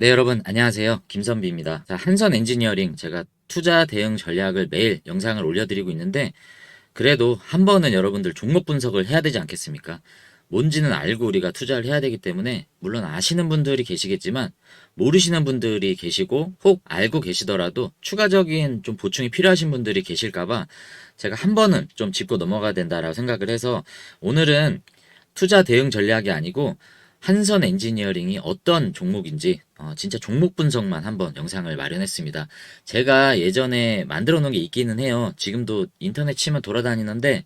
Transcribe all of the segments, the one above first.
네, 여러분, 안녕하세요. 김선비입니다. 자, 한선 엔지니어링 제가 투자 대응 전략을 매일 영상을 올려드리고 있는데, 그래도 한 번은 여러분들 종목 분석을 해야 되지 않겠습니까? 뭔지는 알고 우리가 투자를 해야 되기 때문에, 물론 아시는 분들이 계시겠지만, 모르시는 분들이 계시고, 혹 알고 계시더라도 추가적인 좀 보충이 필요하신 분들이 계실까봐 제가 한 번은 좀 짚고 넘어가야 된다라고 생각을 해서, 오늘은 투자 대응 전략이 아니고, 한선 엔지니어링이 어떤 종목인지 어, 진짜 종목 분석만 한번 영상을 마련했습니다. 제가 예전에 만들어 놓은 게 있기는 해요. 지금도 인터넷 치면 돌아다니는데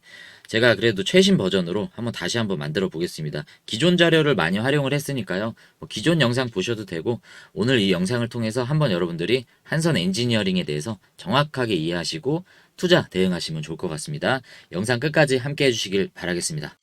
제가 그래도 최신 버전으로 한번 다시 한번 만들어 보겠습니다. 기존 자료를 많이 활용을 했으니까요. 뭐 기존 영상 보셔도 되고 오늘 이 영상을 통해서 한번 여러분들이 한선 엔지니어링에 대해서 정확하게 이해하시고 투자 대응하시면 좋을 것 같습니다. 영상 끝까지 함께 해주시길 바라겠습니다.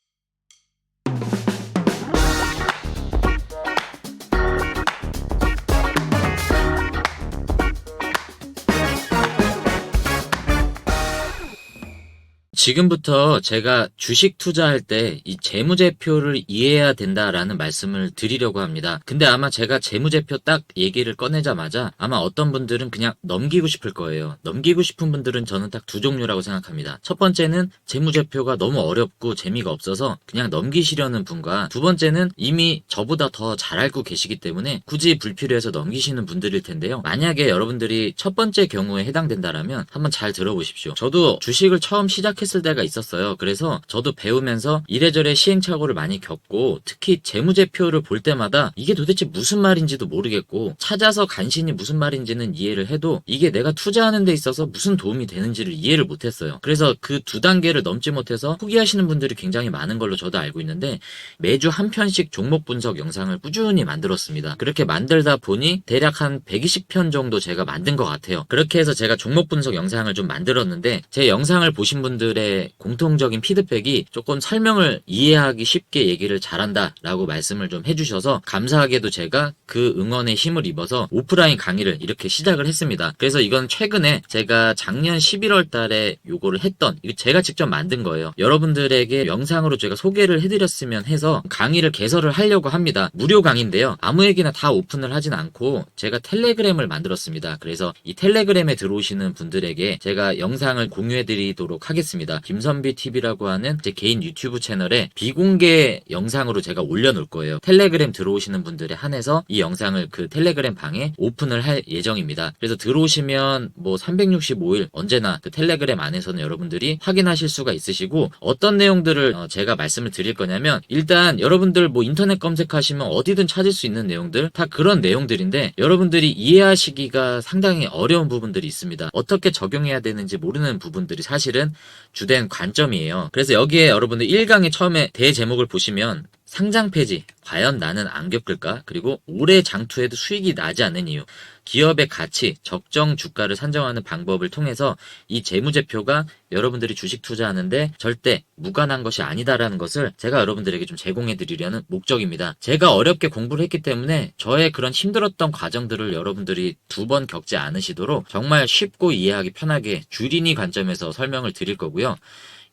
지금부터 제가 주식 투자할 때 이 재무제표를 이해해야 된다라는 말씀을 드리려고 합니다. 근데 아마 제가 재무제표 딱 얘기를 꺼내자마자 아마 어떤 분들은 그냥 넘기고 싶을 거예요. 넘기고 싶은 분들은 저는 딱 두 종류라고 생각합니다. 첫 번째는 재무제표가 너무 어렵고 재미가 없어서 그냥 넘기시려는 분과 두 번째는 이미 저보다 더 잘 알고 계시기 때문에 굳이 불필요해서 넘기시는 분들일 텐데요. 만약에 여러분들이 첫 번째 경우에 해당된다라면 한번 잘 들어보십시오. 저도 주식을 처음 시작했을 때가 있었어요. 그래서 저도 배우면서 이래저래 시행착오를 많이 겪고 특히 재무제표를 볼 때마다 이게 도대체 무슨 말인지도 모르겠고 찾아서 간신히 무슨 말인지는 이해를 해도 이게 내가 투자하는 데 있어서 무슨 도움이 되는지를 이해를 못했어요. 그래서 그 두 단계를 넘지 못해서 포기하시는 분들이 굉장히 많은 걸로 저도 알고 있는데 매주 한 편씩 종목 분석 영상을 꾸준히 만들었습니다. 그렇게 만들다 보니 대략 한 120편 정도 제가 만든 것 같아요. 그렇게 해서 제가 종목 분석 영상을 좀 만들었는데 제 영상을 보신 분들 의 공통적인 피드백이 조금 설명을 이해하기 쉽게 얘기를 잘한다 라고 말씀을 좀 해주셔서 감사하게도 제가 그 응원에 힘을 입어서 오프라인 강의를 이렇게 시작을 했습니다. 그래서 이건 최근에 제가 작년 11월 달에 요거를 했던 이거 제가 직접 만든 거예요. 여러분들에게 영상으로 제가 소개를 해드렸으면 해서 강의를 개설을 하려고 합니다. 무료 강의인데요. 아무에게나 다 오픈을 하진 않고 제가 텔레그램을 만들었습니다. 그래서 이 텔레그램에 들어오시는 분들에게 제가 영상을 공유해드리도록 하겠습니다. 김선비 TV라고 하는 제 개인 유튜브 채널에 비공개 영상으로 제가 올려놓을 거예요. 텔레그램 들어오시는 분들에 한해서 이 영상을 그 텔레그램 방에 오픈을 할 예정입니다. 그래서 들어오시면 뭐 365일 언제나 그 텔레그램 안에서는 여러분들이 확인하실 수가 있으시고 어떤 내용들을 어, 제가 말씀을 드릴 거냐면 일단 여러분들 뭐 인터넷 검색하시면 어디든 찾을 수 있는 내용들 다 그런 내용들인데 여러분들이 이해하시기가 상당히 어려운 부분들이 있습니다. 어떻게 적용해야 되는지 모르는 부분들이 사실은 주된 관점이에요. 그래서 여기에 여러분들 1강의 처음에 대제목을 보시면 상장 폐지, 과연 나는 안 겪을까? 그리고 올해 장투에도 수익이 나지 않는 이유, 기업의 가치, 적정 주가를 산정하는 방법을 통해서 이 재무제표가 여러분들이 주식 투자하는데 절대 무관한 것이 아니다라는 것을 제가 여러분들에게 좀 제공해 드리려는 목적입니다. 제가 어렵게 공부를 했기 때문에 저의 그런 힘들었던 과정들을 여러분들이 두 번 겪지 않으시도록 정말 쉽고 이해하기 편하게 주린이 관점에서 설명을 드릴 거고요.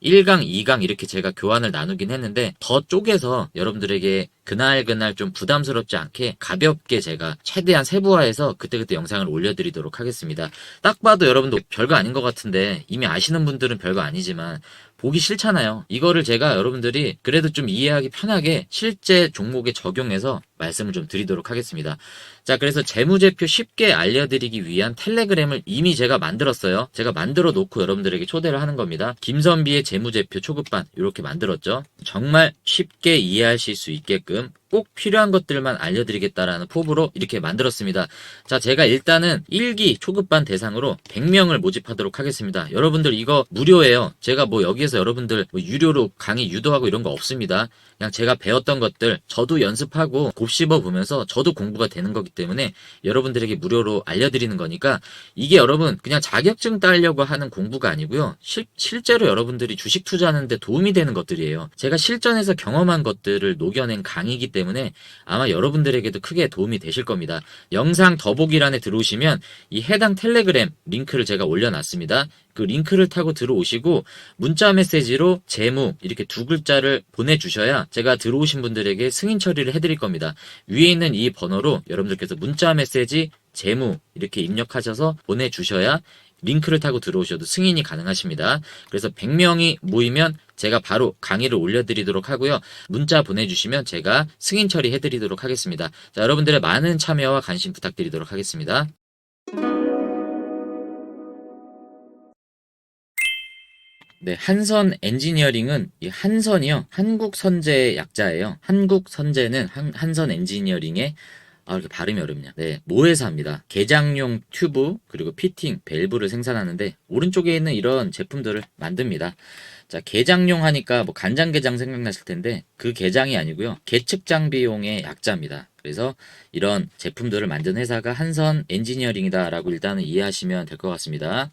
1강, 2강 이렇게 제가 교환을 나누긴 했는데 더 쪼개서 여러분들에게 그날 그날 좀 부담스럽지 않게 가볍게 제가 최대한 세부화해서 그때그때 영상을 올려드리도록 하겠습니다. 딱 봐도 여러분도 별거 아닌 것 같은데 이미 아시는 분들은 별거 아니지만 보기 싫잖아요. 이거를 제가 여러분들이 그래도 좀 이해하기 편하게 실제 종목에 적용해서 말씀을 좀 드리도록 하겠습니다. 자, 그래서 재무제표 쉽게 알려드리기 위한 텔레그램을 이미 제가 만들었어요. 제가 만들어 놓고 여러분들에게 초대를 하는 겁니다. 김선비의 재무제표 초급반 이렇게 만들었죠. 정말 쉽게 이해하실 수 있게끔 꼭 필요한 것들만 알려드리겠다라는 포부로 이렇게 만들었습니다. 자, 제가 일단은 1기 초급반 대상으로 100명을 모집하도록 하겠습니다. 여러분들 이거 무료예요. 제가 뭐 여기에서 여러분들 뭐 유료로 강의 유도하고 이런 거 없습니다. 그냥 제가 배웠던 것들 저도 연습하고 곱씹어 보면서 저도 공부가 되는 거기 때문에 여러분들에게 무료로 알려드리는 거니까 이게 여러분 그냥 자격증 따려고 하는 공부가 아니고요. 실, 실제로 여러분들이 주식 투자하는데 도움이 되는 것들이에요. 제가 실전에서 경험한 것들을 녹여낸 강의이기 때문에 아마 여러분들에게도 크게 도움이 되실 겁니다. 영상 더보기란에 들어오시면 이 해당 텔레그램 링크를 제가 올려놨습니다. 그 링크를 타고 들어오시고 문자 메시지로 재무 이렇게 두 글자를 보내주셔야 제가 들어오신 분들에게 승인 처리를 해드릴 겁니다. 위에 있는 이 번호로 여러분들께서 문자 메시지 재무 이렇게 입력하셔서 보내주셔야 링크를 타고 들어오셔도 승인이 가능하십니다. 그래서 100명이 모이면 제가 바로 강의를 올려드리도록 하고요. 문자 보내주시면 제가 승인 처리해드리도록 하겠습니다. 자, 여러분들의 많은 참여와 관심 부탁드리도록 하겠습니다. 네, 한선 엔지니어링은 이 한선이요. 한국 선제의 약자예요. 한국 선제는 한, 한선 엔지니어링의 아, 이렇게 발음이 어렵냐. 네, 모회사입니다. 개장용 튜브, 그리고 피팅, 밸브를 생산하는데, 오른쪽에 있는 이런 제품들을 만듭니다. 자, 개장용 하니까 뭐 간장게장 생각나실 텐데, 그 게장이 아니고요. 계측 장비용의 약자입니다. 그래서 이런 제품들을 만든 회사가 한선 엔지니어링이다라고 일단은 이해하시면 될 것 같습니다.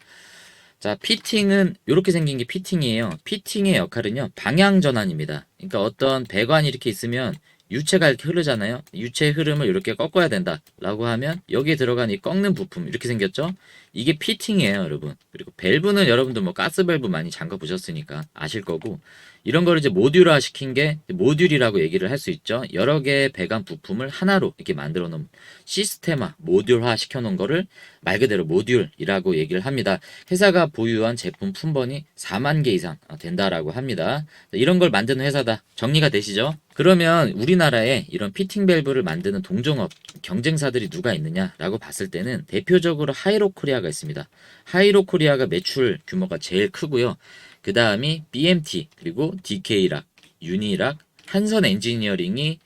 자, 피팅은 이렇게 생긴 게 피팅이에요. 피팅의 역할은요, 방향 전환입니다. 그러니까 어떤 배관이 이렇게 있으면 유체가 이렇게 흐르잖아요. 유체의 흐름을 이렇게 꺾어야 된다라고 하면 여기에 들어간 이 꺾는 부품 이렇게 생겼죠. 이게 피팅이에요, 여러분. 그리고 밸브는 여러분들 뭐 가스 밸브 많이 잠가 보셨으니까 아실 거고 이런 거를 이제 모듈화 시킨 게 모듈이라고 얘기를 할 수 있죠. 여러 개의 배관 부품을 하나로 이렇게 만들어 놓은 시스테마, 모듈화 시켜 놓은 거를 말 그대로 모듈이라고 얘기를 합니다. 회사가 보유한 제품 품번이 4만 개 이상 된다라고 합니다. 이런 걸 만드는 회사다. 정리가 되시죠? 그러면 우리나라에 이런 피팅 밸브를 만드는 동종업 경쟁사들이 누가 있느냐라고 봤을 때는 대표적으로 하이로 코리아가 있습니다. 하이로 코리아가 매출 규모가 제일 크고요. 그 다음이 BMT 그리고 DK락, 유니락, 한선 엔지니어링이 어,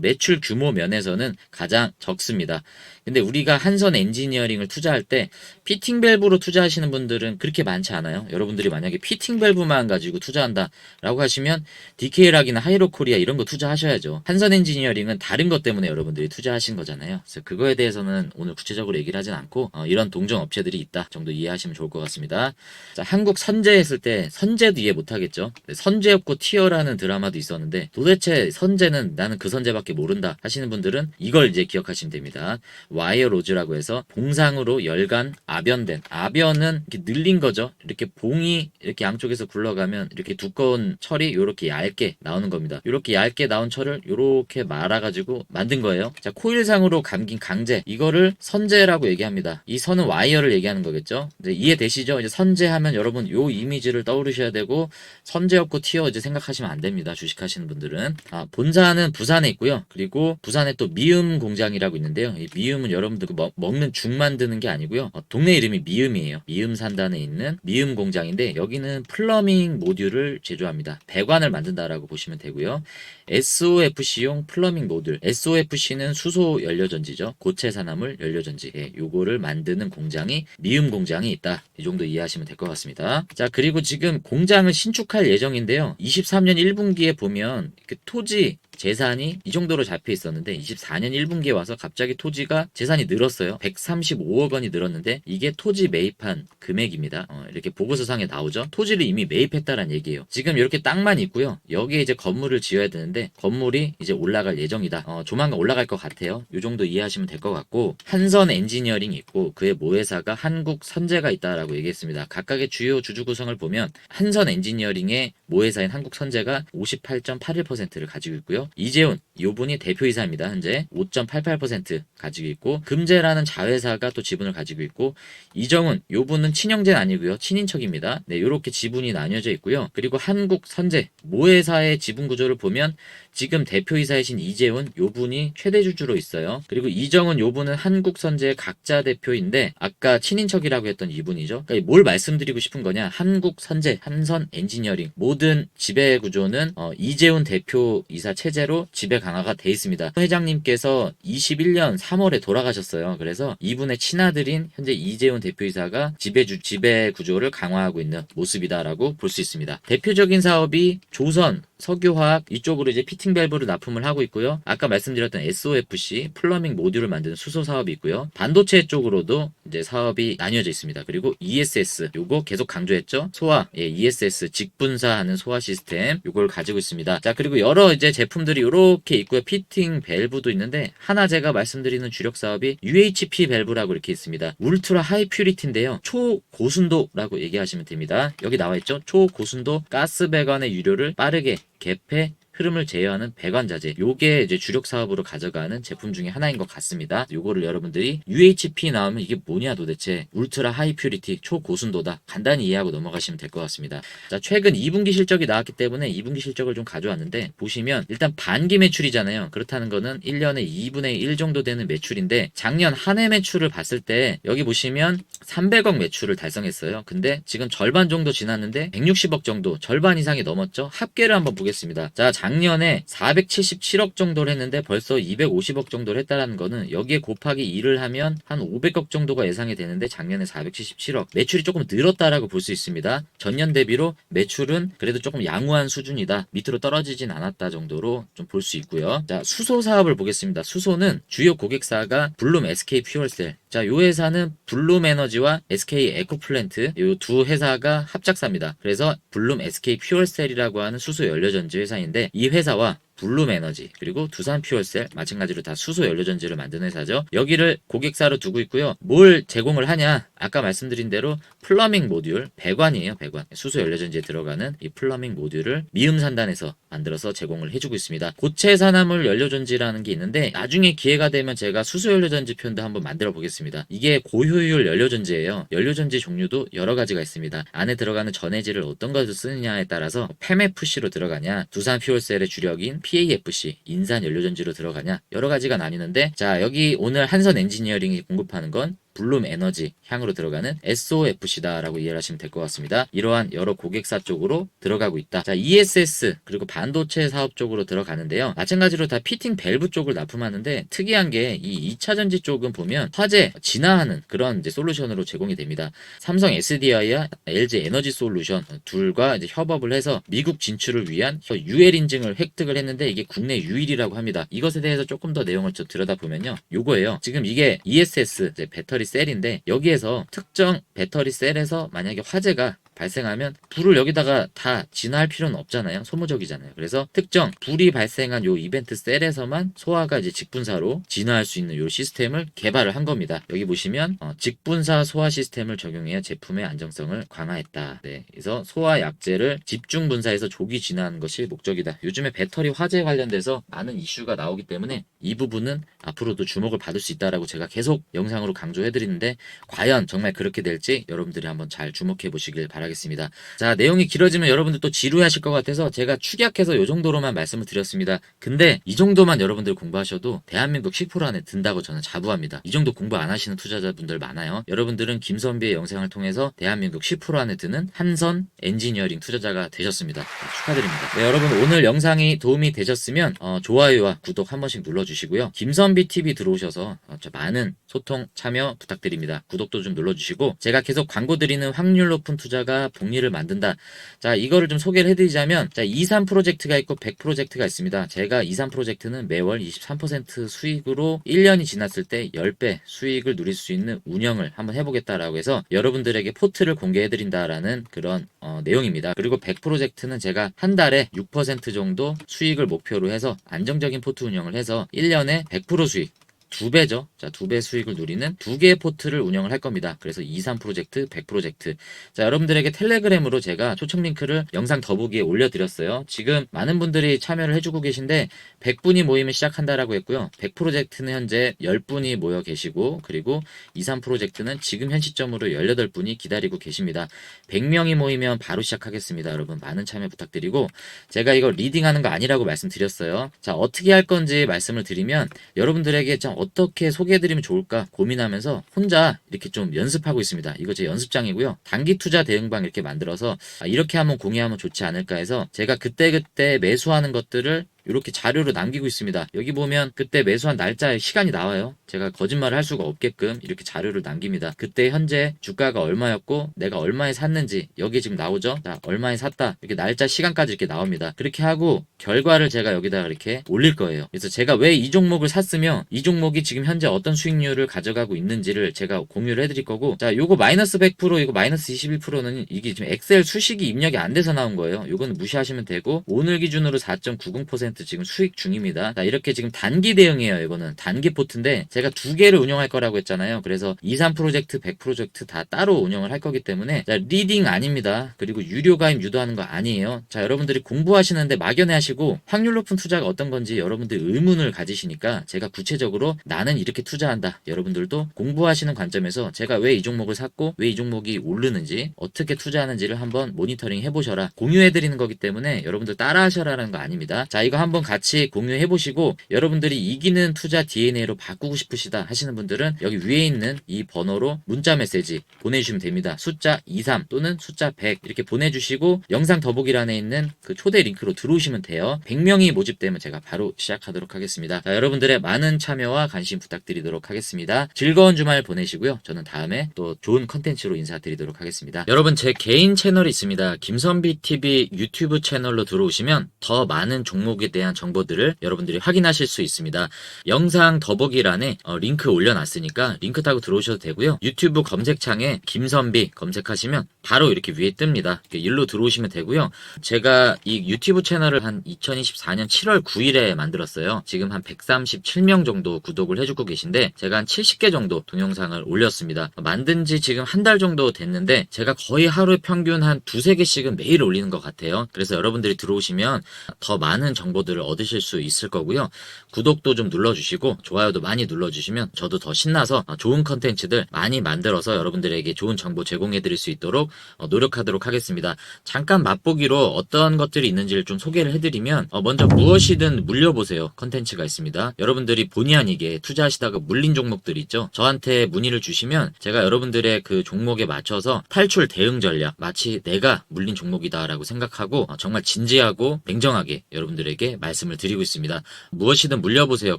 매출 규모 면에서는 가장 적습니다. 근데 우리가 한선 엔지니어링을 투자할 때 피팅 밸브로 투자하시는 분들은 그렇게 많지 않아요. 여러분들이 만약에 피팅 밸브만 가지고 투자한다라고 하시면 DK락이나 하이로 코리아 이런 거 투자하셔야죠. 한선 엔지니어링은 다른 것 때문에 여러분들이 투자하신 거잖아요. 그래서 그거에 대해서는 오늘 구체적으로 얘기를 하진 않고 어, 이런 동종 업체들이 있다 정도 이해하시면 좋을 것 같습니다. 자, 한국 선제 했을 때 선제도 이해 못 하겠죠. 선제 없고 티어라는 드라마도 있었는데 도대체 선제는 나는 그 선제밖에 모른다 하시는 분들은 이걸 이제 기억하시면 됩니다. 와이어 로즈라고 해서 봉상으로 열간 아변된 아변은 이렇게 늘린 거죠. 이렇게 봉이 이렇게 양쪽에서 굴러가면 이렇게 두꺼운 철이 이렇게 얇게 나오는 겁니다. 이렇게 얇게 나온 철을 이렇게 말아가지고 만든 거예요. 자 코일상으로 감긴 강제 이거를 선제라고 얘기합니다. 이 선은 와이어를 얘기하는 거겠죠. 이제 이해되시죠? 이제 선제하면 여러분 요 이미지를 떠오르셔야 되고 선제 없고 티어 이제 생각하시면 안 됩니다. 주식하시는 분들은 아, 본사는 부산 에 있고요. 그리고 부산에 또 미음 공장이라고 있는데요. 이 미음은 여러분들 그 먹, 먹는 죽 만드는 게 아니고요. 어, 동네 이름이 미음이에요. 미음 산단에 있는 미음 공장인데 여기는 플러밍 모듈을 제조합니다. 배관을 만든다라고 보시면 되고요. SOFC용 플러밍 모듈. SOFC는 수소 연료전지죠. 고체 산화물 연료전지. 예, 요거를 만드는 공장이 미음 공장이 있다. 이 정도 이해하시면 될 것 같습니다. 자, 그리고 지금 공장을 신축할 예정인데요. 23년 1분기에 보면 그 토지 재산이 이 정도로 잡혀 있었는데 24년 1분기에 와서 갑자기 토지가 재산이 늘었어요. 135억 원이 늘었는데 이게 토지 매입한 금액입니다. 어, 이렇게 보고서상에 나오죠. 토지를 이미 매입했다는 얘기예요. 지금 이렇게 땅만 있고요. 여기에 이제 건물을 지어야 되는데 건물이 이제 올라갈 예정이다. 어, 조만간 올라갈 것 같아요. 이 정도 이해하시면 될 것 같고 한선 엔지니어링이 있고 그의 모회사가 한국 선제가 있다라고 얘기했습니다. 각각의 주요 주주 구성을 보면 한선 엔지니어링의 모회사인 한국 선제가 58.81%를 가지고 있고요. 이재훈 요분이 대표이사입니다. 현재 5.88% 가지고 있고 금제라는 자회사가 또 지분을 가지고 있고 이정훈 요분은 친형제는 아니고요. 친인척입니다. 네, 요렇게 지분이 나뉘어져 있고요. 그리고 한국 선제 모회사의 지분 구조를 보면 지금 대표이사이신 이재훈 요분이 최대 주주로 있어요. 그리고 이정은 요분은 한국 선제의 각자 대표인데 아까 친인척이라고 했던 이분이죠. 그러니까 뭘 말씀드리고 싶은 거냐? 한국 선제, 한선 엔지니어링 모든 지배 구조는 어, 이재훈 대표이사 체제 로 지배 강화가 돼 있습니다. 회장님께서 21년 3월에 돌아가셨어요. 그래서 이분의 친아들인 현재 이재훈 대표이사가 지배주 지배 구조를 강화하고 있는 모습이다라고 볼 수 있습니다. 대표적인 사업이 조선 석유화학 이쪽으로 이제 피팅 밸브를 납품을 하고 있고요. 아까 말씀드렸던 SOFC 플러밍 모듈을 만드는 수소 사업이 있고요. 반도체 쪽으로도 이제 사업이 나뉘어져 있습니다. 그리고 ESS 요거 계속 강조했죠. 소화 예, ESS 직분사하는 소화 시스템 요걸 가지고 있습니다. 자 그리고 여러 이제 제품 들이 요렇게 있고요. 피팅 밸브도 있는데 하나 제가 말씀드리는 주력 사업이 UHP 밸브라고 이렇게 있습니다. 울트라 하이 퓨리티인데요. 초고순도라고 얘기하시면 됩니다. 여기 나와 있죠. 초고순도 가스 배관의 유료를 빠르게 개폐 흐름을 제어하는 배관 자재. 요게 이제 주력 사업으로 가져가는 제품 중에 하나인 것 같습니다. 요거를 여러분들이 UHP 나오면 이게 뭐냐 도대체 울트라 하이 퓨리티 초고순도다. 간단히 이해하고 넘어가시면 될 것 같습니다. 자, 최근 2분기 실적이 나왔기 때문에 2분기 실적을 좀 가져왔는데 보시면 일단 반기 매출이잖아요. 그렇다는 거는 1년에 2분의 1 정도 되는 매출인데 작년 한 해 매출을 봤을 때 여기 보시면 300억 매출을 달성했어요. 근데 지금 절반 정도 지났는데 160억 정도 절반 이상이 넘었죠. 합계를 한번 보겠습니다. 자, 작년에 477억 정도를 했는데 벌써 250억 정도를 했다라는 거는 여기에 곱하기 2를 하면 한 500억 정도가 예상이 되는데 작년에 477억 매출이 조금 늘었다라고 볼 수 있습니다. 전년 대비로 매출은 그래도 조금 양호한 수준이다. 밑으로 떨어지진 않았다 정도로 좀 볼 수 있고요. 자, 수소 사업을 보겠습니다. 수소는 주요 고객사가 블룸 SK 퓨얼셀 자, 요 회사는 블룸 에너지와 SK 에코플랜트 요두 회사가 합작사입니다. 그래서 블룸 SK 퓨얼셀이라고 하는 수소 연료전지 회사인데 이 회사와 블룸 에너지 그리고 두산 퓨얼셀 마찬가지로 다 수소 연료전지를 만드는 회사죠. 여기를 고객사로 두고 있고요. 뭘 제공을 하냐? 아까 말씀드린 대로 플러밍 모듈 배관이에요. 배관. 수소 연료전지에 들어가는 이 플러밍 모듈을 미음 산단에서 만들어서 제공을 해주고 있습니다. 고체 산화물 연료전지라는 게 있는데 나중에 기회가 되면 제가 수소 연료전지 편도 한번 만들어 보겠습니다. 이게 고효율 연료전지예요. 연료전지 종류도 여러 가지가 있습니다. 안에 들어가는 전해질을 어떤 것을 쓰느냐에 따라서 PEMFC로 들어가냐, 두산 퓨얼셀의 주력인 PAFC 인산 연료전지로 들어가냐? 여러 가지가 나뉘는데 자 여기 오늘 한선 엔지니어링이 공급하는 건 블룸 에너지 향으로 들어가는 SOFC다라고 이해를 하시면 될 것 같습니다. 이러한 여러 고객사 쪽으로 들어가고 있다. 자, ESS 그리고 반도체 사업 쪽으로 들어가는데요. 마찬가지로 다 피팅 밸브 쪽을 납품하는데 특이한 게 이 2차 전지 쪽은 보면 화재 진화하는 그런 이제 솔루션으로 제공이 됩니다. 삼성 SDI와 LG 에너지 솔루션 둘과 이제 협업을 해서 미국 진출을 위한 UL 인증을 획득을 했는데 이게 국내 유일이라고 합니다. 이것에 대해서 조금 더 내용을 좀 들여다보면요. 요거예요. 지금 이게 ESS 이제 셀인데 여기에서 특정 배터리 셀에서 만약에 화재가 발생하면 불을 여기다가 다 진화할 필요는 없잖아요. 소모적이잖아요. 그래서 특정 불이 발생한 요 이벤트 셀에서만 소화가 이제 직분사로 진화할 수 있는 요 시스템을 개발을 한 겁니다. 여기 보시면 어, 직분사 소화 시스템을 적용해 제품의 안정성을 강화했다. 네, 그래서 소화 약재를 집중 분사해서 조기 진화하는 것이 목적이다. 요즘에 배터리 화재 관련돼서 많은 이슈가 나오기 때문에 이 부분은 앞으로도 주목을 받을 수 있다라고 제가 계속 영상으로 강조해 드리는데 과연 정말 그렇게 될지 여러분들이 한번 잘 주목해 보시길 바랍니다. 바라겠습니다. 자, 내용이 길어지면 여러분들 또 지루하실 것 같아서 제가 축약해서 이 정도로만 말씀을 드렸습니다. 근데 이 정도만 여러분들 공부하셔도 대한민국 10% 안에 든다고 저는 자부합니다. 이 정도 공부 안 하시는 투자자분들 많아요. 여러분들은 김선비의 영상을 통해서 대한민국 10% 안에 드는 한선 엔지니어링 투자자가 되셨습니다. 네, 축하드립니다. 네, 여러분 오늘 영상이 도움이 되셨으면 어, 좋아요와 구독 한 번씩 눌러주시고요. 김선비 TV 들어오셔서 어, 많은 소통 참여 부탁드립니다. 구독도 좀 눌러주시고 제가 계속 광고 드리는 확률 높은 투자가 복리를 만든다. 자 이거를 좀 소개를 해드리자면 자 23 프로젝트가 있고 100 프로젝트가 있습니다. 제가 23 프로젝트는 매월 23% 수익으로 1년이 지났을 때 10배 수익을 누릴 수 있는 운영을 한번 해보겠다라고 해서 여러분들에게 포트를 공개해드린다라는 그런 어, 내용입니다. 그리고 100 프로젝트는 제가 한 달에 6% 정도 수익을 목표로 해서 안정적인 포트 운영을 해서 1년에 100% 수익 두 배죠. 자, 두 배 수익을 누리는 두 개의 포트를 운영을 할 겁니다. 그래서 23 프로젝트, 100 프로젝트. 자, 여러분들에게 텔레그램으로 제가 초청 링크를 영상 더보기에 올려드렸어요. 지금 많은 분들이 참여를 해주고 계신데 100분이 모이면 시작한다라고 했고요. 100 프로젝트는 현재 10분이 모여 계시고 그리고 23 프로젝트는 지금 현 시점으로 18분이 기다리고 계십니다. 100명이 모이면 바로 시작하겠습니다. 여러분 많은 참여 부탁드리고 제가 이거 리딩하는 거 아니라고 말씀드렸어요. 자, 어떻게 할 건지 말씀을 드리면 여러분들에게 좀 어떻게 소개해드리면 좋을까 고민하면서 혼자 이렇게 좀 연습하고 있습니다. 이거 제 연습장이고요. 단기 투자 대응방 이렇게 만들어서 아, 이렇게 하면 공유하면 좋지 않을까 해서 제가 그때그때 매수하는 것들을 이렇게 자료로 남기고 있습니다. 여기 보면 그때 매수한 날짜에 시간이 나와요. 제가 거짓말을 할 수가 없게끔 이렇게 자료를 남깁니다. 그때 현재 주가가 얼마였고 내가 얼마에 샀는지 여기 지금 나오죠? 자, 얼마에 샀다. 이렇게 날짜 시간까지 이렇게 나옵니다. 그렇게 하고 결과를 제가 여기다가 이렇게 올릴 거예요. 그래서 제가 왜 이 종목을 샀으면 이 종목이 지금 현재 어떤 수익률을 가져가고 있는지를 제가 공유를 해드릴 거고 자, 요거 마이너스 100% 이거 마이너스 21%는 이게 지금 엑셀 수식이 입력이 안 돼서 나온 거예요. 요거는 무시하시면 되고 오늘 기준으로 4.90% 지금 수익 중입니다. 자, 이렇게 지금 단기 대응이에요. 이거는 단기 포트인데 제가 두 개를 운영할 거라고 했잖아요. 그래서 23 프로젝트, 100 프로젝트 다 따로 운영을 할 거기 때문에 자, 리딩 아닙니다. 그리고 유료 가입 유도하는 거 아니에요. 자, 여러분들이 공부하시는데 막연해 하시고 확률 높은 투자가 어떤 건지 여러분들 의문을 가지시니까 제가 구체적으로 나는 이렇게 투자한다. 여러분들도 공부하시는 관점에서 제가 왜 이 종목을 샀고 왜 이 종목이 오르는지 어떻게 투자하는지를 한번 모니터링 해보셔라. 공유해 드리는 거기 때문에 여러분들 따라 하셔라는 거 아닙니다. 자, 이거 한번 같이 공유해 보시고 여러분들이 이기는 투자 DNA로 바꾸고 싶으시다 하시는 분들은 여기 위에 있는 이 번호로 문자 메시지 보내주시면 됩니다. 숫자 23 또는 숫자 100 이렇게 보내주시고 영상 더보기란에 있는 그 초대 링크로 들어오시면 돼요. 100명이 모집되면 제가 바로 시작하도록 하겠습니다. 자, 여러분들의 많은 참여와 관심 부탁드리도록 하겠습니다. 즐거운 주말 보내시고요. 저는 다음에 또 좋은 컨텐츠로 인사드리도록 하겠습니다. 여러분 제 개인 채널이 있습니다. 김선비 TV 유튜브 채널로 들어오시면 더 많은 종목에 대한 정보들을 여러분들이 확인하실 수 있습니다. 영상 더보기란에 어, 링크 올려놨으니까 링크 타고 들어오셔도 되고요. 유튜브 검색창에 김선비 검색하시면 바로 이렇게 위에 뜹니다. 이렇게 일로 들어오시면 되고요. 제가 이 유튜브 채널을 한 2024년 7월 9일에 만들었어요. 지금 한 137명 정도 구독을 해주고 계신데 제가 한 70개 정도 동영상을 올렸습니다. 만든 지 지금 한 달 정도 됐는데 제가 거의 하루에 평균 한 두세 개씩은 매일 올리는 것 같아요. 그래서 여러분들이 들어오시면 더 많은 정보 들을 얻으실 수 있을 거고요. 구독도 좀 눌러주시고 좋아요도 많이 눌러주시면 저도 더 신나서 어, 좋은 컨텐츠들 많이 만들어서 여러분들에게 좋은 정보 제공해 드릴 수 있도록 어, 노력하도록 하겠습니다. 잠깐 맛보기로 어떤 것들이 있는지를 좀 소개를 해드리면 어, 먼저 무엇이든 물려보세요 컨텐츠가 있습니다. 여러분들이 본의 아니게 투자하시다가 물린 종목들 있죠. 저한테 문의를 주시면 제가 여러분들의 그 종목에 맞춰서 탈출 대응 전략 마치 내가 물린 종목이다라고 생각하고 어, 정말 진지하고 냉정하게 여러분들에게 말씀을 드리고 있습니다. 무엇이든 물려보세요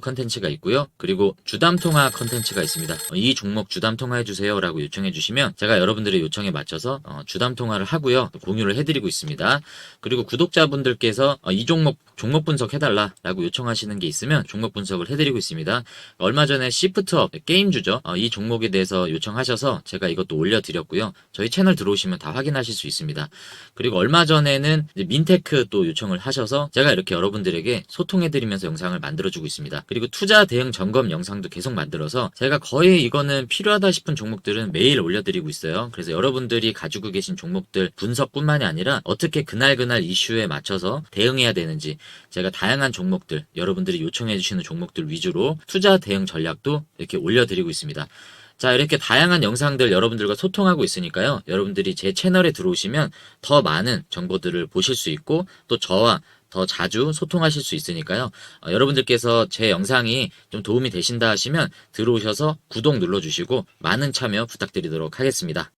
컨텐츠가 있고요. 그리고 주담 통화 컨텐츠가 있습니다. 어, 이 종목 주담 통화해 주세요 라고 요청해 주시면 제가 여러분들의 요청에 맞춰서 어, 주담 통화를 하고요. 또 공유를 해드리고 있습니다. 그리고 구독자분들께서 어, 이 종목 종목 분석 해달라 라고 요청하시는 게 있으면 종목 분석을 해드리고 있습니다. 얼마 전에 시프트업 게임주죠. 어, 이 종목에 대해서 요청하셔서 제가 이것도 올려드렸고요. 저희 채널 들어오시면 다 확인하실 수 있습니다. 그리고 얼마 전에는 민테크 또 요청을 하셔서 제가 이렇게 여러분들에게 소통해드리면서 영상을 만들어주고 있습니다. 그리고 투자 대응 점검 영상도 계속 만들어서 제가 거의 이거는 필요하다 싶은 종목들은 매일 올려드리고 있어요. 그래서 여러분들이 가지고 계신 종목들 분석뿐만이 아니라 어떻게 그날그날 이슈에 맞춰서 대응해야 되는지 제가 다양한 종목들 여러분들이 요청해주시는 종목들 위주로 투자 대응 전략도 이렇게 올려드리고 있습니다. 자, 이렇게 다양한 영상들 여러분들과 소통하고 있으니까요. 여러분들이 제 채널에 들어오시면 더 많은 정보들을 보실 수 있고 또 저와 더 자주 소통하실 수 있으니까요. 어, 여러분들께서 제 영상이 좀 도움이 되신다 하시면 들어오셔서 구독 눌러주시고 많은 참여 부탁드리도록 하겠습니다.